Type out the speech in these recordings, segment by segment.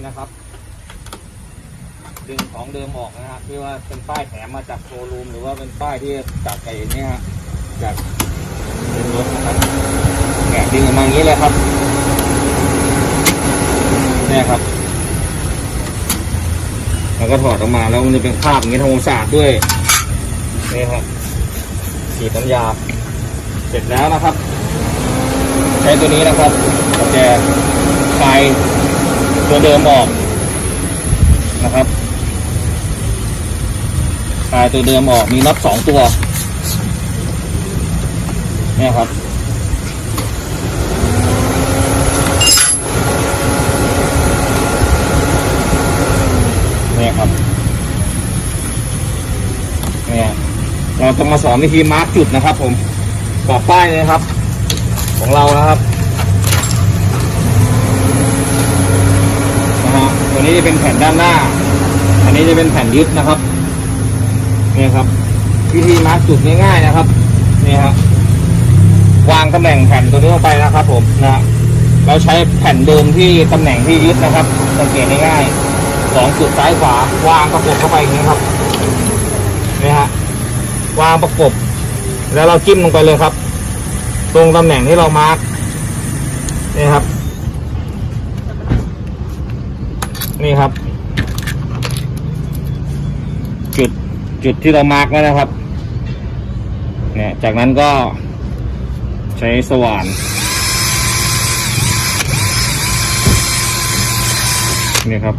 นี่นะครับ ดึงของเดิมออกนะครับที่ว่าเป็นป้ายแถมมาจากโชว์รูมหรือว่าเป็นป้ายที่จากไอ้เนี่ยฮะจากรถนะครับแกะดึงออกมาอย่างนี้เลยครับเนี่ยครับแล้วก็ถอดออกมาแล้วมันจะเป็นคราบอย่างนี้ทำความสะอาดด้วยนี่ครับฉีดน้ำยาเสร็จแล้วนะครับ ใช้ตัวนี้นะครับก็จะคลาย ตัวเดิมออกนะครับคลายตัวเดิมออกมีน็อตสองตัว เนี่ยครับเนี่ยครับเนี่ยเราต้องมาสอนวิธีมาร์กจุดนะครับ ผมกรอบป้ายเลยครับ ของเรานะครับนะฮะ ตัวนี้จะเป็นแผ่นด้านหน้า อันนี้จะเป็นแผ่นยึดนะครับเนี่ยครับ วิธีมาร์กจุดง่ายๆนะครับนี่ครับวางตำแหน่งแผ่นตัวนี้ลงไปนะครับ ผมนะฮะเราใช้แผ่นเดิมที่ตำแหน่งที่ยึดนะครับสังเกตง่ายๆสองจุดซ้ายขวาวางประกบเข้าไปอย่างนี้ครับนี่ฮะวางประกบ แล้วเราจิ้มลงไปเลยครับ ตรงตำแหน่งที่เรามาร์กนี่ครับ นี่ครับ จุดจุดที่เรามาร์กไว้นะครับ เนี่ย จากนั้นก็ใช้สว่าน นี่ครับ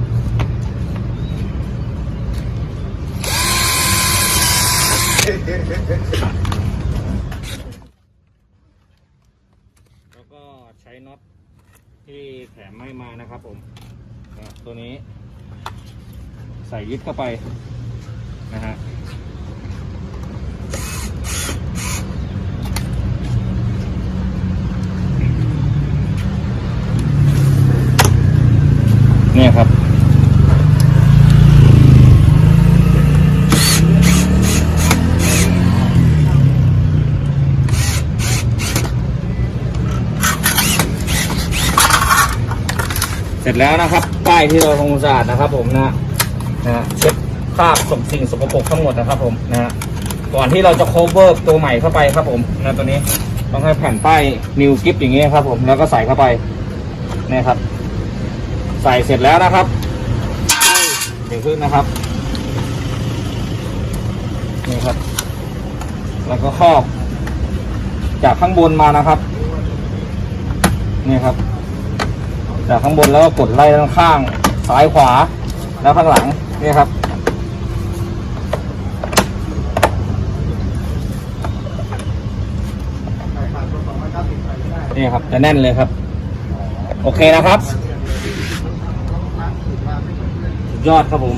แล้วก็ใช้น็อตที่แถมให้มานะครับผม ตัวนี้ ใส่ยึดเข้าไปนะฮะ เนี่ยครับ เส ร็จแล้วนะครับป้ายที่เราทำความสะอาดนะครับ ผมนะนะฮะเช็ดคราบสมสิ่งสกปรกทั้งหมดนะครับ ผมนะฮะก่อนที่เราจะ cover ตัวใหม่เข้าไปครับ ผมนะตัวนี้ต้องให้แผ่นป้ายนิวกิฟอย่างเงี้ยครับ ผมแล้วก็ใส่เข้าไปนี่ครับ ใส่เสร็จแล้วนะครับถึงขึ้นนะครับนี่ครับ แล้วก็ครอบ จากข้างบนมานะครับนี่ครับ จากข้างบนแล้วก็กดไล่ด้านข้างซ้ายขวา แล้วข้างหลังนี่ครับนี่ครับจะแน่นเลยครับ โอเคนะครับ ยอดครับผม